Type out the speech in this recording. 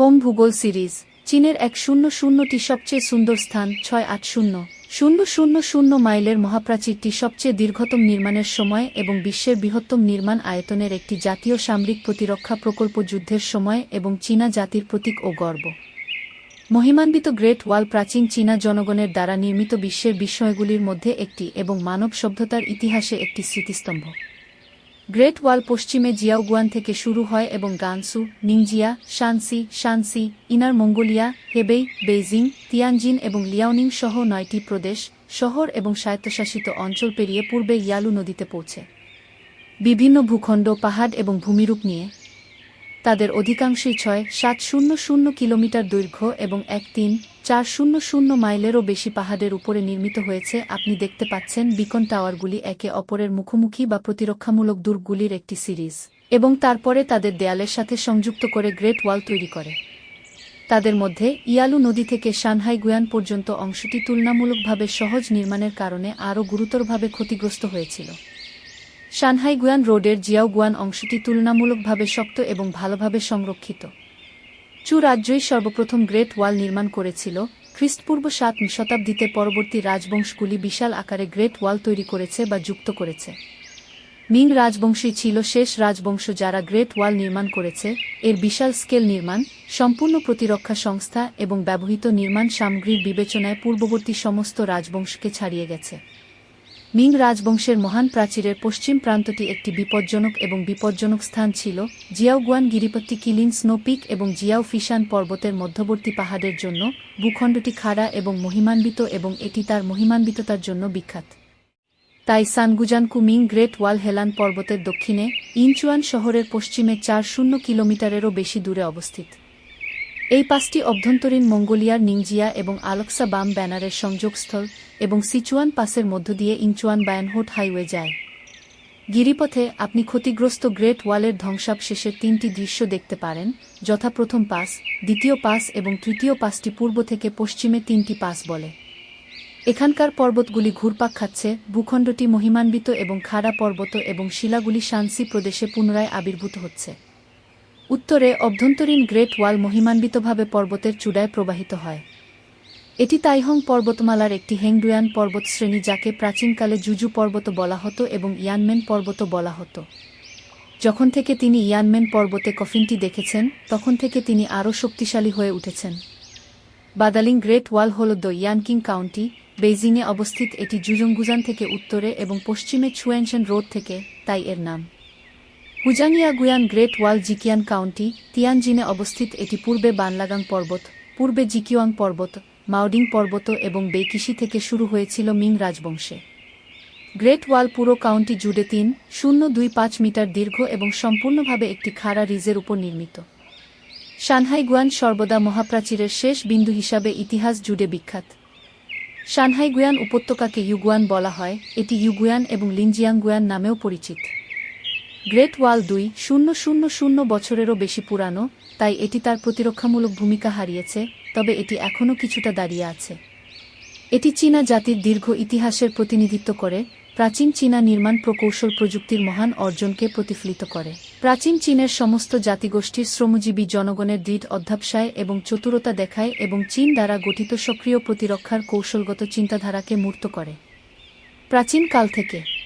Home ভূগোল series, চীনের এক শূন্য শূন্যটি সবচেয়ে সুন্দর স্থান, ছয় আট শূন্য। শূন্য শূন্য শূন্য মাইলের মহাপ্রাচীরটি সবচেয়ে দীর্ঘতম নির্মাণের সময় এবং বিশ্বের বৃহত্তম নির্মাণ আয়তনের একটি জাতীয় সামরিক প্রতিরক্ষা প্রকল্প যুদ্ধের সময় এবং চীনা জাতির প্রতীক ও গর্ব। মহিমান্বিত গ্রেট ওয়াল প্রাচীন চীনা জনগণের দ্বারা নির্মিত বিশ্বের বিস্ময়গুলির মধ্যে একটি এবং মানব সভ্যতার ইতিহাসে একটি স্মৃতিস্তম্ভ। গ্রেট ওয়াল পশ্চিমে জিয়াওগুয়ান থেকে শুরু হয় এবং Gansu Ningxia, Shanxi Shaanxi, Inner Mongolia, Hebei, Beijing, Tianjin এবং লিয়াওনিং সহ নয়টি প্রদেশ, শহর এবং স্বায়ত্তশাসিত অঞ্চল পেরিয়ে পূর্বে ইয়ালু নদীতে পৌঁছে। বিভিন্ন ভূখণ্ড, পাহাড় এবং ভূমিরূপ নিয়ে তাদের অধিকাংশই ছয় সাত শূন্য শূন্য কিলোমিটার দৈর্ঘ্য এবং এক তিন চার শূন্য শূন্য মাইলেরও বেশি পাহাড়ের উপরে নির্মিত হয়েছে। আপনি দেখতে পাচ্ছেন বিকন টাওয়ারগুলি একে অপরের মুখোমুখি বা প্রতিরক্ষামূলক দুর্গগুলির একটি সিরিজ এবং তারপরে তাদের দেয়ালের সাথে সংযুক্ত করে গ্রেট ওয়াল তৈরি করে। তাদের মধ্যে ইয়ালু নদী থেকে সানহাই গুয়ান পর্যন্ত অংশটি তুলনামূলকভাবে সহজ নির্মাণের কারণে আরও গুরুতরভাবে ক্ষতিগ্রস্ত হয়েছিল। সানহাই গুয়ান রোডের জিয়াওগুয়ান অংশটি তুলনামূলকভাবে শক্ত এবং ভালোভাবে সংরক্ষিত। চু রাজ্যই সর্বপ্রথম গ্রেট ওয়াল নির্মাণ করেছিল। খ্রিস্টপূর্ব সাত শতাব্দীতে পরবর্তী রাজবংশগুলি বিশাল আকারে গ্রেট ওয়াল তৈরি করেছে বা যুক্ত করেছে। মিং রাজবংশী ছিল শেষ রাজবংশ যারা গ্রেট ওয়াল নির্মাণ করেছে। এর বিশাল স্কেল নির্মাণ, সম্পূর্ণ প্রতিরক্ষা সংস্থা এবং ব্যবহৃত নির্মাণ সামগ্রীর বিবেচনায় পূর্ববর্তী সমস্ত রাজবংশকে ছাড়িয়ে গেছে। মিং রাজবংশের মহান প্রাচীরের পশ্চিম প্রান্তটি একটি বিপজ্জনক এবং বিপজ্জনক স্থান ছিল, জিয়াওগুয়ান গিরিপত্তি কিলিন স্নোপিক এবং জিয়াও ফিশান পর্বতের মধ্যবর্তী পাহাড়ের জন্য, ভূখণ্ডটি খাড়া এবং মহিমান্বিত এবং এটি তার মহিমান্বিততার জন্য বিখ্যাত। তাই সানগুজানকু মিং গ্রেট ওয়াল হেলান পর্বতের দক্ষিণে, ইনচুয়ান শহরের পশ্চিমে চার শূন্য কিলোমিটারেরও বেশি দূরে অবস্থিত। এই পাঁচটি অভ্যন্তরীণ মঙ্গোলিয়ার নিংজিয়া এবং আলক্সা বাম ব্যানারের সংযোগস্থল এবং সিচুয়ান পাসের মধ্য দিয়ে ইনচুয়ান বায়ানহোট হাইওয়ে যায়। গিরিপথে আপনি ক্ষতিগ্রস্ত গ্রেট ওয়ালের ধ্বংসাবশেষের তিনটি দৃশ্য দেখতে পারেন যথা প্রথম পাস, দ্বিতীয় পাস এবং তৃতীয় পাসটি পূর্ব থেকে পশ্চিমে তিনটি পাস বলে। এখানকার পর্বতগুলি ঘুরপাক খাচ্ছে, ভূখণ্ডটি মহিমান্বিত এবং খাড়া পর্বত এবং শিলাগুলি শান্সি প্রদেশে পুনরায় আবির্ভূত হচ্ছে। উত্তরে অভ্যন্তরীণ গ্রেট ওয়াল মহিমান্বিতভাবে পর্বতের চূড়ায় প্রবাহিত হয়। এটি তাইহং পর্বতমালার একটি হেংডুয়ান পর্বতশ্রেণী যাকে প্রাচীনকালে জুজু পর্বত বলা হতো এবং ইয়ানমেন পর্বত বলা হতো। যখন থেকে তিনি ইয়ানমেন পর্বতে কফিনটি দেখেছেন, তখন থেকে তিনি আরও শক্তিশালী হয়ে উঠেছেন। বাদালিং গ্রেট ওয়াল হল দ্য ইয়ানকিং কাউন্টি, বেইজিংয়ে অবস্থিত এটি জুজংগুজান থেকে উত্তরে এবং পশ্চিমে ছুয়েনশেন রোড থেকে তাই এর নাম। হুজাংইয়া গুয়ান গ্রেট ওয়াল জিকিয়ান কাউন্টি, তিয়ানজিনে অবস্থিত এটি পূর্বে বানলাগাং পর্বত, পূর্বে জিকিওয়াং পর্বত মাউডিং পর্বত এবং বেকিশি থেকে শুরু হয়েছিল মিং রাজবংশে। গ্রেট ওয়াল পুরো কাউন্টি জুড়ে তিন, শূন্য দুই পাঁচ মিটার দীর্ঘ এবং সম্পূর্ণভাবে একটি খাড়া রিজের উপর নির্মিত। সানহাই গুয়ান সর্বদা মহাপ্রাচীরের শেষ বিন্দু হিসাবে ইতিহাস জুড়ে বিখ্যাত। সানহাই গুয়ান উপত্যকাকে ইউগুয়ান বলা হয়, এটি ইউগুয়ান এবং লিনজিয়াংগুয়ান নামেও পরিচিত। গ্রেট ওয়াল দুই শূন্য শূন্য শূন্য বছরেরও বেশি পুরানো, তাই এটি তার প্রতিরক্ষামূলক ভূমিকা হারিয়েছে, তবে এটি এখনও কিছুটা দাঁড়িয়ে আছে। এটি চীনা জাতির দীর্ঘ ইতিহাসের প্রতিনিধিত্ব করে, প্রাচীন চীনা নির্মাণ প্রকৌশল প্রযুক্তির মহান অর্জনকে প্রতিফলিত করে। প্রাচীন চীনের সমস্ত জাতিগোষ্ঠীর শ্রমজীবী জনগণের দৃঢ় অধ্যাবসায় এবং চতুরতা দেখায় এবং চীন দ্বারা গঠিত সক্রিয় প্রতিরক্ষার কৌশলগত চিন্তাধারাকে মূর্ত করে। প্রাচীনকাল থেকে